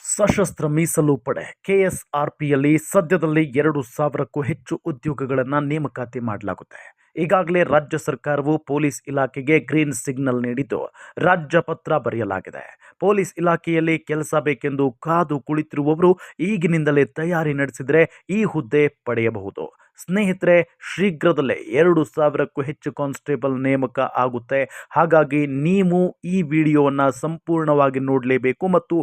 ಸಶಸ್ತ್ರ ಮೀಸಲು ಪಡೆ ಕೆಎಸ್ಆರ್ಪಿಯಲ್ಲಿ ಸದ್ಯದಲ್ಲಿ ಎರಡು ಸಾವಿರಕ್ಕೂ ಹೆಚ್ಚು ಉದ್ಯೋಗಗಳನ್ನು ನೇಮಕಾತಿ ಮಾಡಲಾಗುತ್ತೆ. ಈಗಾಗಲೇ ರಾಜ್ಯ ಸರ್ಕಾರವು ಪೊಲೀಸ್ ಇಲಾಖೆಗೆ ಗ್ರೀನ್ ಸಿಗ್ನಲ್ ನೀಡಿದ್ದು ರಾಜ್ಯ ಪತ್ರ ಬರೆಯಲಾಗಿದೆ. ಪೊಲೀಸ್ ಇಲಾಖೆಯಲ್ಲಿ ಕೆಲಸ ಬೇಕೆಂದು ಕಾದು ಕುಳಿತಿರುವವರು ಈಗಿನಿಂದಲೇ ತಯಾರಿ ನಡೆಸಿದರೆ ಈ ಹುದ್ದೆ ಪಡೆಯಬಹುದು. ಸ್ನೇಹಿತರೆ, ಶೀಘ್ರದಲ್ಲೇ ಎರಡು ಸಾವಿರಕ್ಕೂ ಹೆಚ್ಚು ಕಾನ್ಸ್ಟೇಬಲ್ ನೇಮಕ ಆಗುತ್ತೆ. ಹಾಗಾಗಿ ನೀವು ಈ ವಿಡಿಯೋವನ್ನು ಸಂಪೂರ್ಣವಾಗಿ ನೋಡಲೇಬೇಕು ಮತ್ತು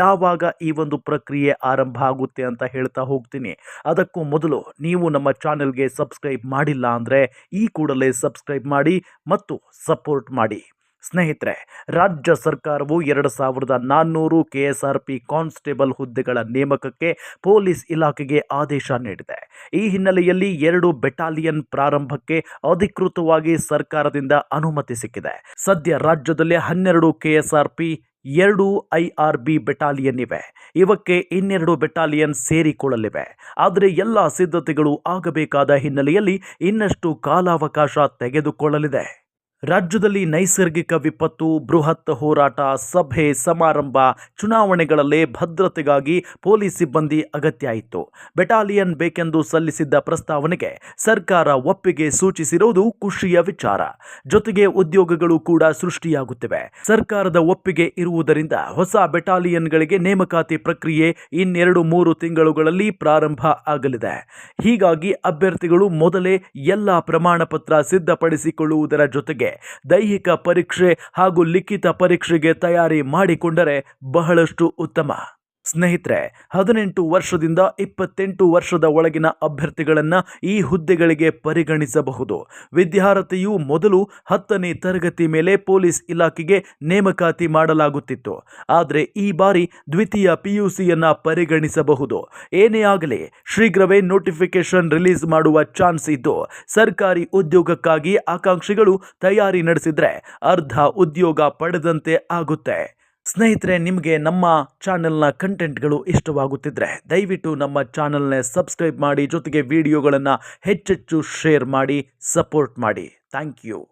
ಯಾವಾಗ ಈ ಒಂದು ಪ್ರಕ್ರಿಯೆ ಆರಂಭ ಆಗುತ್ತೆ ಅಂತ ಹೇಳ್ತಾ ಹೋಗ್ತೀನಿ. ಅದಕ್ಕೂ ಮೊದಲು ನೀವು ನಮ್ಮ ಚಾನೆಲ್ಗೆ ಸಬ್ಸ್ಕ್ರೈಬ್ ಮಾಡಿಲ್ಲ ಅಂದರೆ ಈ ಕೂಡಲೇ ಸಬ್ಸ್ಕ್ರೈಬ್ ಮಾಡಿ ಮತ್ತು ಸಪೋರ್ಟ್ ಮಾಡಿ. ಸ್ನೇಹಿತರೆ, ರಾಜ್ಯ ಸರ್ಕಾರವು ಎರಡು ಸಾವಿರದ ನಾನ್ನೂರು K S R P constable ಹುದ್ದೆಗಳ ನೇಮಕಕ್ಕೆ ಪೊಲೀಸ್ ಇಲಾಖೆಗೆ ಆದೇಶ ನೀಡಿದೆ. ಈ ಹಿನ್ನೆಲೆಯಲ್ಲಿ ಎರಡು ಬೆಟಾಲಿಯನ್ ಪ್ರಾರಂಭಕ್ಕೆ ಅಧಿಕೃತವಾಗಿ ಸರ್ಕಾರದಿಂದ ಅನುಮತಿ ಸಿಕ್ಕಿದೆ. ಸದ್ಯ ರಾಜ್ಯದಲ್ಲಿ ಹನ್ನೆರಡು ಕೆ ಎಸ್ ಆರ್ ಪಿ, ಎರಡು ಐ ಆರ್ ಬಿ ಬೆಟಾಲಿಯನ್ ಇವೆ. ಇವಕ್ಕೆ ಇನ್ನೆರಡು ಬೆಟಾಲಿಯನ್ ಸೇರಿಕೊಳ್ಳಲಿವೆ. ಆದರೆ ಎಲ್ಲ ಸಿದ್ಧತೆಗಳು ಆಗಬೇಕಾದ ಹಿನ್ನೆಲೆಯಲ್ಲಿ ಇನ್ನಷ್ಟು ಕಾಲಾವಕಾಶ ತೆಗೆದುಕೊಳ್ಳಲಿದೆ. ರಾಜ್ಯದಲ್ಲಿ ನೈಸರ್ಗಿಕ ವಿಪತ್ತು, ಬೃಹತ್ ಹೋರಾಟ, ಸಭೆ, ಸಮಾರಂಭ, ಚುನಾವಣೆಗಳಲ್ಲೇ ಭದ್ರತೆಗಾಗಿ ಪೊಲೀಸ್ ಸಿಬ್ಬಂದಿ ಅಗತ್ಯ ಇತ್ತು ಬೆಟಾಲಿಯನ್ ಬೇಕೆಂದು ಸಲ್ಲಿಸಿದ್ದ ಪ್ರಸ್ತಾವನೆಗೆ ಸರ್ಕಾರ ಒಪ್ಪಿಗೆ ಸೂಚಿಸಿರುವುದು ಖುಷಿಯ ವಿಚಾರ. ಜೊತೆಗೆ ಉದ್ಯೋಗಗಳು ಕೂಡ ಸೃಷ್ಟಿಯಾಗುತ್ತಿವೆ. ಸರ್ಕಾರದ ಒಪ್ಪಿಗೆ ಇರುವುದರಿಂದ ಹೊಸ ಬೆಟಾಲಿಯನ್ಗಳಿಗೆ ನೇಮಕಾತಿ ಪ್ರಕ್ರಿಯೆ ಇನ್ನೆರಡು ಮೂರು ತಿಂಗಳುಗಳಲ್ಲಿ ಪ್ರಾರಂಭ ಆಗಲಿದೆ. ಹೀಗಾಗಿ ಅಭ್ಯರ್ಥಿಗಳು ಮೊದಲೇ ಎಲ್ಲ ಪ್ರಮಾಣ ಪತ್ರ ಸಿದ್ಧಪಡಿಸಿಕೊಳ್ಳುವುದರ ಜೊತೆಗೆ ದೈಹಿಕ ಪರೀಕ್ಷೆ ಹಾಗೂ ಲಿಖಿತ ಪರೀಕ್ಷೆಗೆ ತಯಾರಿ ಮಾಡಿಕೊಂಡರೆ ಬಹಳಷ್ಟು ಉತ್ತಮ. ಸ್ನೇಹಿತರೆ, ಹದಿನೆಂಟು ವರ್ಷದಿಂದ ಇಪ್ಪತ್ತೆಂಟು ವರ್ಷದ ಒಳಗಿನ ಅಭ್ಯರ್ಥಿಗಳನ್ನು ಈ ಹುದ್ದೆಗಳಿಗೆ ಪರಿಗಣಿಸಬಹುದು. ವಿದ್ಯಾರ್ಥಿಯು ಮೊದಲು ಹತ್ತನೇ ತರಗತಿ ಮೇಲೆ ಪೊಲೀಸ್ ಇಲಾಖೆಗೆ ನೇಮಕಾತಿ ಮಾಡಲಾಗುತ್ತಿತ್ತು. ಆದರೆ ಈ ಬಾರಿ ದ್ವಿತೀಯ ಪಿಯುಸಿಯನ್ನ ಪರಿಗಣಿಸಬಹುದು. ಏನೇ ಆಗಲಿ, ಶೀಘ್ರವೇ ನೋಟಿಫಿಕೇಶನ್ ರಿಲೀಸ್ ಮಾಡುವ ಚಾನ್ಸ್ ಇದ್ದು, ಸರ್ಕಾರಿ ಉದ್ಯೋಗಕ್ಕಾಗಿ ಆಕಾಂಕ್ಷಿಗಳು ತಯಾರಿ ನಡೆಸಿದರೆ ಅರ್ಧ ಉದ್ಯೋಗ ಪಡೆದಂತೆ ಆಗುತ್ತೆ. ಸ್ನೇಹಿತರೆ, ನಿಮಗೆ ನಮ್ಮ ಚಾನೆಲ್ನ ಕಂಟೆಂಟ್ಗಳು ಇಷ್ಟವಾಗುತ್ತಿದ್ದರೆ ದಯವಿಟ್ಟು ನಮ್ಮ ಚಾನೆಲ್ನ ಸಬ್ಸ್ಕ್ರೈಬ್ ಮಾಡಿ, ಜೊತೆಗೆ ವಿಡಿಯೋಗಳನ್ನು ಹೆಚ್ಚೆಚ್ಚು ಶೇರ್ ಮಾಡಿ, ಸಪೋರ್ಟ್ ಮಾಡಿ. Thank you.